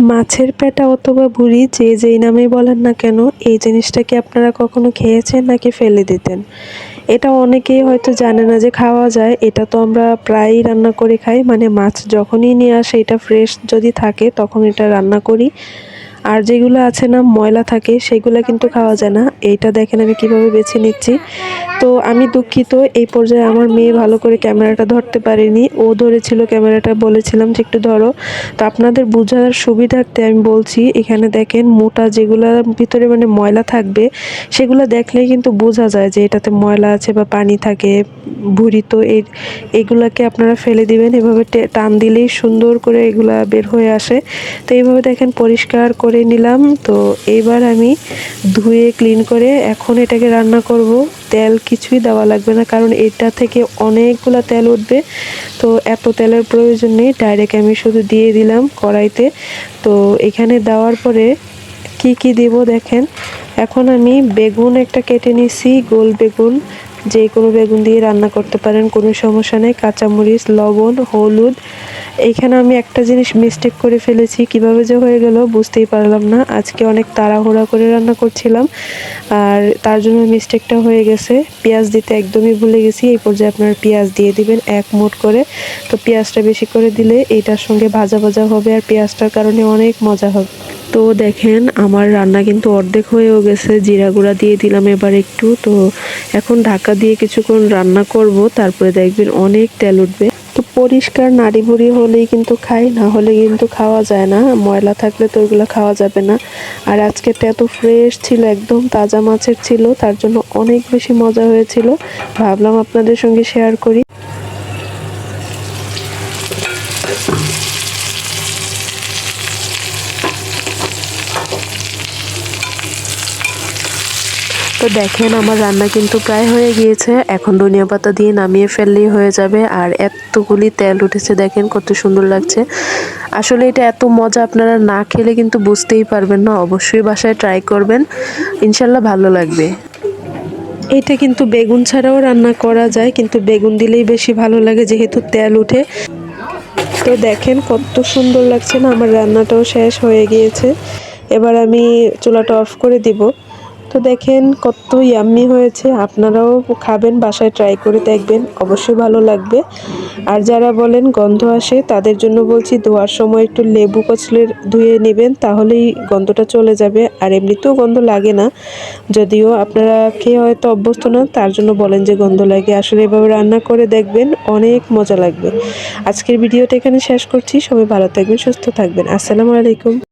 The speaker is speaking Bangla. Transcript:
মাছের পেটা অথবা ভুড়ি যে যেই নামেই বলেন না কেন, এই জিনিসটা কি আপনারা কখনো খেয়েছেন নাকি ফেলে দিতেন? এটা অনেকেই হয়তো জানে না যে খাওয়া যায়, এটা তো আমরা প্রায়ই রান্না করে খাই। মানে মাছ যখনই নিয়ে আসে, এটা ফ্রেশ যদি থাকে, তখন এটা রান্না করি। আর যেগুলো আছে না, ময়লা থাকে, সেগুলো কিন্তু খাওয়া যায় না। এইটা দেখেন আমি কীভাবে বেছে নিচ্ছি। তো আমি দুঃখিত, এই পর্যায়ে আমার মেয়ে ভালো করে ক্যামেরাটা ধরতে পারেনি। ও ধরেছিল ক্যামেরাটা, বলেছিলাম যে একটু ধরো। তো আপনাদের বোঝার সুবিধার্থে আমি বলছি, এখানে দেখেন মোটা যেগুলোর ভিতরে মানে ময়লা থাকবে, সেগুলো দেখলেই কিন্তু বোঝা যায় যে এটাতে ময়লা আছে বা পানি থাকে, ভুড়ি। তো এই, এগুলাকে আপনারা ফেলে দিবেন। এভাবে টান দিলেই সুন্দর করে এগুলা বের হয়ে আসে। তো এইভাবে দেখেন পরিষ্কার করে নিলাম। তো এইবার আমি ধুয়ে ক্লিন করে এখন এটাকে রান্না করব। তেল কিছুই দেওয়া লাগবে না, কারণ এটা থেকে অনেকগুলো তেল উঠবে। তো এত তেলের প্রয়োজন নেই ডাইরেক্ট আমি শুধু দিয়ে দিলাম কড়াইতে। তো এখানে দেওয়ার পরে কি কি দেব দেখেন। এখন আমি বেগুন একটা কেটে নিছি, গোল বেগুন। যে কোনো বেগুন দিয়ে রান্না করতে পারেন, কোনো সমস্যা নেই। কাঁচামরিচ, লবণ, হলুদ এইখানে আমি একটা জিনিস মিস্টেক করে ফেলেছি, কীভাবে যে হয়ে গেল বুঝতেই পারলাম না। আজকে অনেক তাড়াহুড়া করে রান্না করছিলাম, আর তার জন্য মিস্টেকটা হয়ে গেছে। পেঁয়াজ দিতে একদমই ভুলে গেছি, এই পর্যায়ে আপনার পেঁয়াজ দিয়ে দিবেন এক মোট করে। তো পেঁয়াজটা বেশি করে দিলে এটার সঙ্গে ভাজা ভাজা হবে, আর পেঁয়াজটার কারণে অনেক মজা হবে। তো দেখেন, আমার রান্না কিন্তু অর্ধেক হয়েও গেছে, জিরা গুঁড়া দিয়ে দিলাম এবার একটু। তো এখন ঢাকা দিয়ে কিছুক্ষণ রান্না করব, তারপরে দেখবেন অনেক তেল উঠবে। তো পরিষ্কার নাড়ি বুড়ি হলেই কিন্তু খাই, না হলে কিন্তু খাওয়া যায় না। ময়লা থাকলে তো ওইগুলো খাওয়া যাবে না। আর আজকেরটা এত ফ্রেশ ছিল, একদম তাজা মাছের ছিল, তার জন্য অনেক বেশি মজা হয়েছিল। ভাবলাম আপনাদের সঙ্গে শেয়ার করি। তো দেখেন, আমার রান্না কিন্তু প্রায় হয়ে গিয়েছে। এখন ধনিয়া পাতা দিয়ে নামিয়ে ফেললেই হয়ে যাবে। আর এতগুলি তেল উঠেছে, দেখেন কত সুন্দর লাগছে। আসলে এটা এত মজা আপনারা না খেলে কিন্তু বুঝতেই পারবেন না। অবশ্যই বাসায় ট্রাই করবেন। ইনশাল্লাহ ভালো লাগবে। এটা কিন্তু বেগুন ছাড়াও রান্না করা যায়, কিন্তু বেগুন দিলেই বেশি ভালো লাগে যেহেতু তেল উঠে। তো দেখেন কত সুন্দর লাগছে না, আমার রান্নাটাও শেষ হয়ে গিয়েছে। এবার আমি চুলাটা অফ করে দিব। তো দেখেন কত ইয়াম্মি হয়েছে। আপনারাও খাবেন, বাসায় ট্রাই করে দেখবেন, অবশ্যই ভালো লাগবে। আর যারা বলেন গন্ধ আসে, তাদের জন্য বলছি ধোয়ার সময় একটু লেবু কচলের ধুয়ে নেবেন, তাহলেই গন্ধটা চলে যাবে। আর এমনিতেও গন্ধ লাগে না। যদিও আপনারা খেয়ে হয়তো অভ্যস্ত না, তার জন্য বলেন যে গন্ধ লাগে। আসলে এভাবে রান্না করে দেখবেন, অনেক মজা লাগবে। আজকের ভিডিওটা এখানে শেষ করছি। সবাই ভালো থাকবেন, সুস্থ থাকবেন। আসসালামু আলাইকুম।